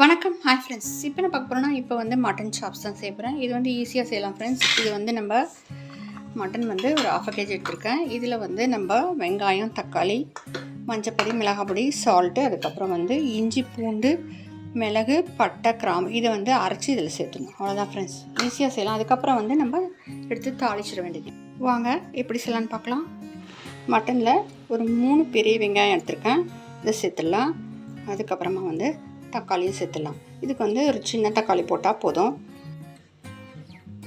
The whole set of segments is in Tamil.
வணக்கம். ஹாய் ஃப்ரெண்ட்ஸ் இப்போ நான் பார்க்க போகிறோன்னா இப்போ வந்து மட்டன் சாப்ஸ் தான் சேர்க்குறேன் இது வந்து ஈஸியாக செய்யலாம் ஃப்ரெண்ட்ஸ் இது வந்து நம்ம மட்டன் வந்து ஒரு ஆஃப் கேஜி எடுத்திருக்கேன். இதில் வந்து நம்ம வெங்காயம் தக்காளி மஞ்சப்பொடி மிளகாப்பொடி சால்ட்டு அதுக்கப்புறம் வந்து இஞ்சி பூண்டு மிளகு பட்டை கிராம்பு இதை வந்து அரைச்சி இதில் சேர்த்துணும் அவ்வளோதான் ஃப்ரெண்ட்ஸ் ஈஸியாக செய்யலாம். அதுக்கப்புறம் வந்து நம்ம எடுத்து தாளிச்சிட வேண்டியது. வாங்க எப்படி செய்யலான்னு பார்க்கலாம். மட்டனில் ஒரு மூணு பெரிய வெங்காயம் எடுத்திருக்கேன். இதை சேர்த்துடலாம். அதுக்கப்புறமா வந்து தக்காளியும் சேர்த்துடலாம். இதுக்கு வந்து ஒரு சின்ன தக்காளி போட்டால் போதும்.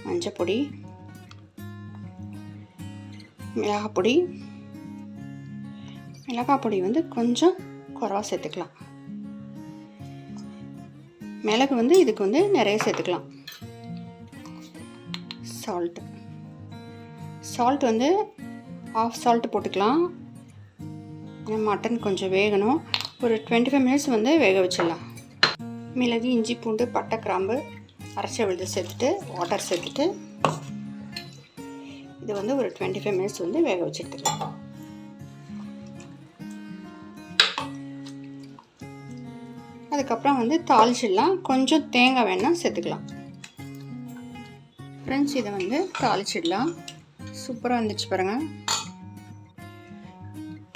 மஞ்சள் பொடி மிளகாய் பொடி. மிளகாய் பொடி வந்து கொஞ்சம் குறவாக சேர்த்துக்கலாம். மிளகு வந்து இதுக்கு வந்து நிறைய சேர்த்துக்கலாம். சால்ட்டு சால்ட் வந்து ஆஃப் சால்ட் போட்டுக்கலாம். மட்டன் கொஞ்சம் வேகணும். ஒரு டுவெண்ட்டி ஃபைவ் மினிட்ஸ் வந்து வேக வச்சிடலாம். மிளகு இஞ்சி பூண்டு பட்டை கிராம்பு அரைச்ச விழுது சேர்த்துட்டு வாட்டர் சேர்த்துட்டு இது வந்து ஒரு டுவெண்ட்டி ஃபைவ் மினிட்ஸ் வந்து வேக வச்சு எடுத்துக்கலாம் அதுக்கப்புறம் வந்து தாளிச்சிடலாம். கொஞ்சம் தேங்காய் வேணால் சேர்த்துக்கலாம். ஃப்ரெண்ட்ஸ் இதை வந்து தாளிச்சிடலாம். சூப்பராக வந்துச்சு பாருங்கள்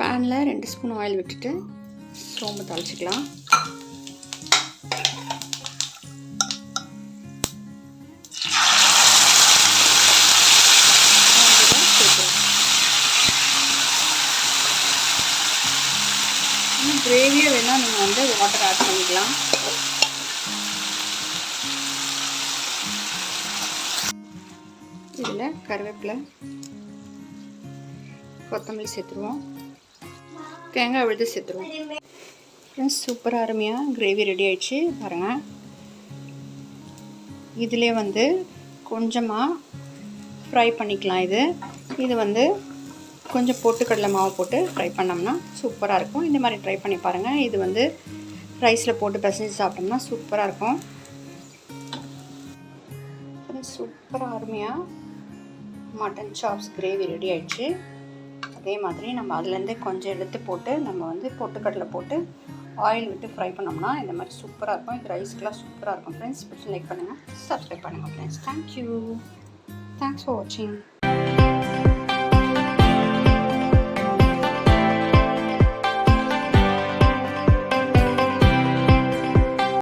பேனில் ரெண்டு ஸ்பூன் ஆயில் விட்டுட்டு சோம்பு தாளிச்சிக்கலாம். இன்னும் கிரேவியாக வேணால் நீங்கள் வந்து வாட்டர் ஆட் பண்ணிக்கலாம். இதில் கருவேப்பிலை கொத்தமல்லி சேர்த்துருவோம். தேங்காய் விழுது சேர்த்துருவோம். ஃப்ரெண்ட்ஸ் சூப்பராக அருமையாக கிரேவி ரெடி ஆயிடுச்சு பாருங்கள் இதிலே வந்து கொஞ்சமாக ஃப்ரை பண்ணிக்கலாம் இது. இது வந்து கொஞ்சம் பொட்டுக்கடலை மாவு போட்டு ஃப்ரை பண்ணோம்னா சூப்பராக இருக்கும். இந்த மாதிரி ட்ரை பண்ணி பாருங்கள் இது வந்து ரைஸில் போட்டு பிசைஞ்சு சாப்பிட்டோம்னா சூப்பராக இருக்கும். சூப்பராக அருமையாக மட்டன் சாப்ஸ் கிரேவி ரெடி ஆயிடுச்சு. அதே மாதிரி நம்ம அதுலேருந்து கொஞ்சம் எடுத்து போட்டு நம்ம வந்து பொட்டுக்கடலை போட்டு ஆயில் விட்டு ஃப்ரை பண்ணோம்னா இந்த மாதிரி சூப்பராக இருக்கும். இது ரைஸ்க்கெலாம் சூப்பராக இருக்கும் ஃப்ரெண்ட்ஸ் லைக் பண்ணுங்கள் சப்ஸ்கிரைப் பண்ணுங்கள் friends thank you thanks for வாட்சிங்